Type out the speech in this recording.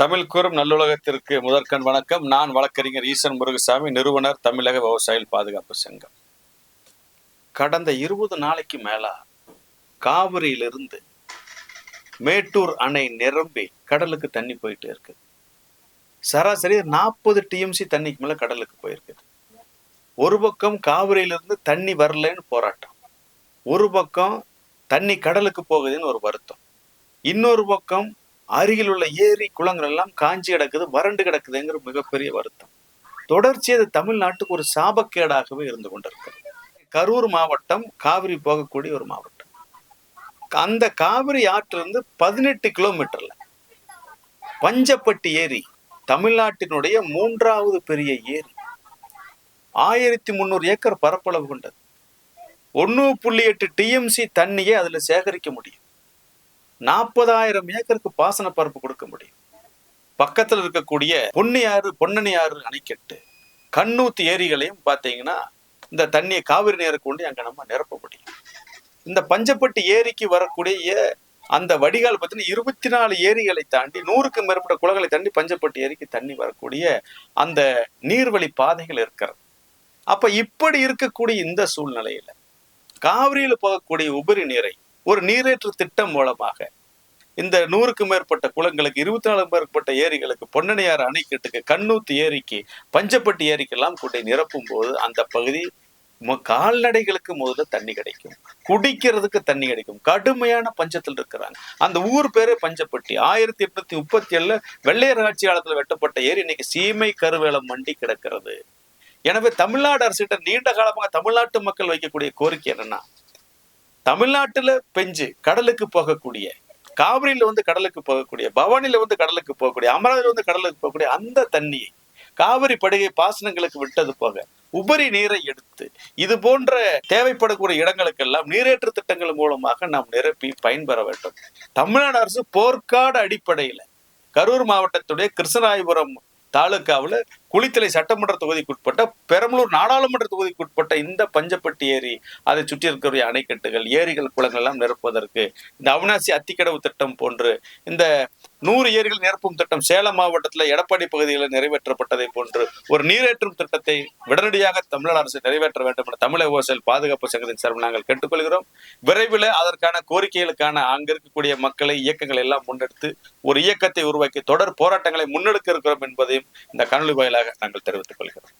தமிழ் கூறும் நல்லுலகத்திற்கு முதற்கண் வணக்கம். நான் வழக்கறிஞர் ஈசன் முருகசாமி நிறுவனர் தமிழக விவசாயிகள் பாதுகாப்பு சங்கம். கடந்த இருபது நாளைக்கு மேலா காவிரியிலிருந்து மேட்டூர் அணை நிரம்பி கடலுக்கு தண்ணி போயிட்டே இருக்கு. சராசரி நாற்பது டிஎம்சி தண்ணிக்கு மேல கடலுக்கு போயிருக்குது ஒரு பக்கம் காவிரியிலிருந்து தண்ணி வரலன்னு போராட்டம். ஒரு பக்கம் தண்ணி கடலுக்கு போகுதுன்னு ஒரு வருத்தம். இன்னொரு பக்கம் அருகில் உள்ள ஏரி குளங்கள் எல்லாம் காஞ்சி கிடக்குது வறண்டு கிடக்குதுங்கிற மிகப்பெரிய வருத்தம். தொடர்ச்சி அது தமிழ்நாட்டுக்கு ஒரு சாபக்கேடாகவே இருந்து கொண்டிருக்கிறது. கரூர் மாவட்டம் காவிரி போகக்கூடிய ஒரு மாவட்டம். அந்த காவிரி ஆற்றிலிருந்து பதினெட்டு கிலோமீட்டர்ல பஞ்சப்பட்டி ஏரி தமிழ்நாட்டினுடைய மூன்றாவது பெரிய ஏரி. ஆயிரத்தி முந்நூறு ஏக்கர் பரப்பளவு கொண்டது. ஒன்று புள்ளி எட்டு டிஎம்சி தண்ணியை அதில் சேகரிக்க முடியும். நாற்பதாயிரம் ஏக்கருக்கு பாசன பரப்பு கொடுக்க முடியும். பக்கத்தில் இருக்கக்கூடிய பொன்னியாறு பொன்னனியாறு அணைக்கட்டு கண்ணூத்து ஏரிகளையும் பார்த்தீங்கன்னா இந்த தண்ணியை காவிரி நீரை கொண்டு அங்கே நம்ம நிரப்ப முடியும். இந்த பஞ்சப்பட்டு ஏரிக்கு வரக்கூடிய அந்த வடிகால் பார்த்தீங்கன்னா இருபத்தி நாலு ஏரிகளை தாண்டி நூறுக்கும் மேற்பட்ட குளங்களை தாண்டி பஞ்சப்பட்டு ஏரிக்கு தண்ணி வரக்கூடிய அந்த நீர்வழி பாதைகள் இருக்கிறது. அப்ப இப்படி இருக்கக்கூடிய இந்த சூழ்நிலையில காவிரியில் போகக்கூடிய உபரி நீரை ஒரு நீரேற்று திட்டம் மூலமாக இந்த நூறுக்கும் மேற்பட்ட குளங்களுக்கு இருபத்தி நாலு மேற்பட்ட ஏரிகளுக்கு பொன்னணியார் அணைக்கட்டுக்கு கண்ணூத்து ஏரிக்கு பஞ்சப்பட்டி ஏரிக்கெல்லாம் கூட்டை நிரப்பும் போது அந்த பகுதி கால்நடைகளுக்கு முதல்ல தண்ணி கிடைக்கும். குடிக்கிறதுக்கு தண்ணி கிடைக்கும். கடுமையான பஞ்சத்தில் இருக்கிறாங்க. அந்த ஊர் பேரே பஞ்சப்பட்டி. ஆயிரத்தி எட்நூத்தி முப்பத்தி ஏழுல வெள்ளையர் ஆட்சி காலத்தில் வெட்டப்பட்ட ஏரி இன்னைக்கு சீமை கருவேலம் மண்டி கிடக்கிறது. எனவே தமிழ்நாடு அரசிட்ட நீண்ட காலமாக தமிழ்நாட்டு மக்கள் வைக்கக்கூடிய கோரிக்கை என்னன்னா தமிழ்நாட்டுல பெஞ்சு கடலுக்கு போகக்கூடிய காவிரியில வந்து கடலுக்கு போகக்கூடிய பவானியில வந்து கடலுக்கு போகக்கூடிய அமராவதியில வந்து கடலுக்கு போகக்கூடிய அந்த தண்ணியை காவிரி படுகை பாசனங்களுக்கு விட்டது போக உபரி நீரை எடுத்து இது போன்ற தேவைப்படக்கூடிய இடங்களுக்கெல்லாம் நீரேற்று திட்டங்கள் மூலமாக நாம் நிரப்பி பயன்பெற வேண்டும். தமிழ்நாடு அரசு போர்க்காடு அடிப்படையில கரூர் மாவட்டத்துடைய கிருஷ்ணராயபுரம் தாலுக்காவில் குளித்தலை சட்டமன்ற தொகுதிக்குட்பட்ட பெரம்பலூர் நாடாளுமன்ற தொகுதிக்குட்பட்ட இந்த பஞ்சப்பட்டி ஏரி அதை சுற்றி இருக்கக்கூடிய அணைக்கட்டுகள் ஏரிகள் குளங்கள் எல்லாம் நிரப்புவதற்கு இந்த அவினாசி அத்திக்கடவு திட்டம் போன்று இந்த நூறு ஏரிகள் நிரப்பும் திட்டம் சேலம் மாவட்டத்தில் எடப்பாடி பகுதிகளில் நிறைவேற்றப்பட்டதை போன்று ஒரு நீரேற்றும் திட்டத்தை உடனடியாக தமிழக அரசு நிறைவேற்ற வேண்டும் என தமிழக விவசாயிகள் பாதுகாப்பு சங்கத்தின் சார்பில் நாங்கள் கேட்டுக்கொள்கிறோம். விரைவில் அதற்கான கோரிக்கைகளுக்கான அங்கு இருக்கக்கூடிய மக்களை இயக்கங்களை எல்லாம் முன்னெடுத்து ஒரு இயக்கத்தை உருவாக்கி தொடர் போராட்டங்களை முன்னெடுக்க இருக்கிறோம் என்பதையும் இந்த காணொலி வாயிலாக நாங்கள் தெரிவித்துக் கொள்கிறோம்.